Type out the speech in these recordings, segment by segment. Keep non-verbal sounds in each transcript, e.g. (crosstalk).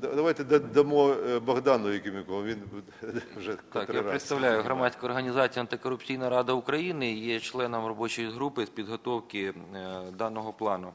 да- давайте дамо е, Богдану Якимікову, він (laughs) вже Так, я раз. представляю громадську організацію Антикорупційна рада України, є членом робочої групи з підготовки е, даного плану.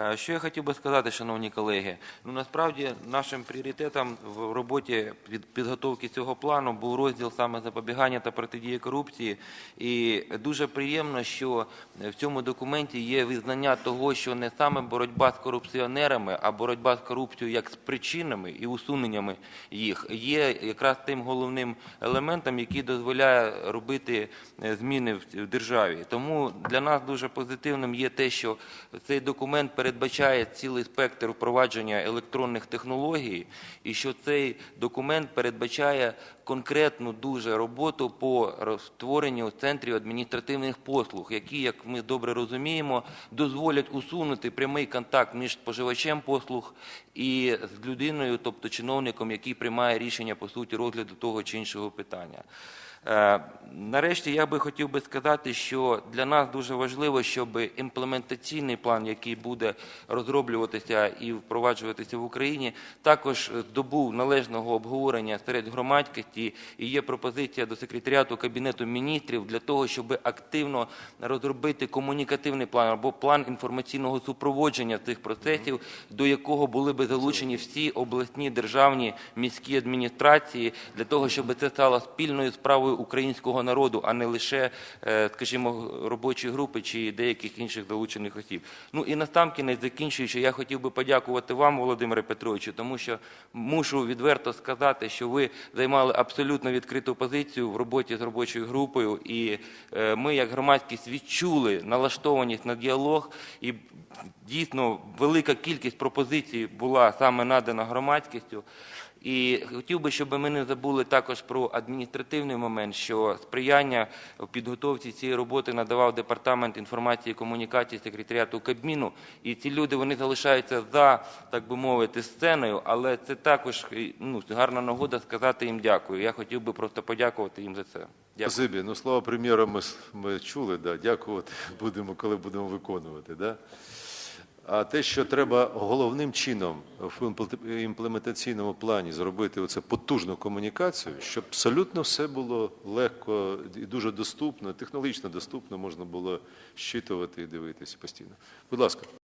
Е, Що я хотів би сказати, шановні колеги? Ну насправді нашим пріоритетом в роботі під підготовки цього плану був розділ саме запобігання та протидії корупції. І дуже приємно, що в цьому документі є визнання того, що не саме боротьба з корупціонерами, а боротьба з корупцією як з причинами і усуненнями їх є якраз тим головним елементом, який дозволяє робити е, зміни в державі. Тому для нас дуже позитивним є те, що цей документ передбачає цілий спектр впровадження електронних технологій, і що цей документ передбачає конкретну дуже роботу по створенню центрів адміністративних послуг, які, як ми добре розуміємо, дозволять усунути прямий контакт між споживачем послуг і з людиною, тобто чиновником, який приймає рішення по суті розгляду того чи іншого питання. Е, Нарешті я би хотів би сказати, що для нас дуже важливо, щоб імплементаційний план, який буде розроблюватися і впроваджуватися в Україні, також здобув належного обговорення серед громадськості. І є пропозиція до секретаріату Кабінету міністрів для того, щоб активно розробити комунікативний план або план інформаційного супроводження цих процесів, до якого були би залучені всі обласні державні міські адміністрації, для того, щоб це стало спільною справою українського народу, а не лише, е, скажімо, робочої групи чи деяких інших залучених осіб. Ну і насамкінець, закінчуючи, я хотів би подякувати вам, Володимире Петровичу, тому що мушу відверто сказати, що ви займали абсолютно відкриту позицію в роботі з робочою групою, і е, ми, як громадськість, відчули налаштованість на діалог і. Дійсно, велика кількість пропозицій була саме надана громадськістю. І хотів би, щоб ми не забули також про адміністративний момент, що сприяння в підготовці цієї роботи надавав департамент інформації і комунікації секретаріату Кабміну. І ці люди вони залишаються за, так би мовити, сценою, але це також е, ну, гарна нагода сказати їм дякую. Я хотів би просто подякувати їм за це. Дякую. Спасибі. Ну, слова прем'єра ми, ми чули, дякувати будемо, коли будемо виконувати. Да? А те, що треба головним чином в імпле- імплементаційному плані зробити оце потужну комунікацію, щоб абсолютно все було легко і дуже доступно, технологічно доступно, можна було щитувати і дивитися постійно. Будь ласка.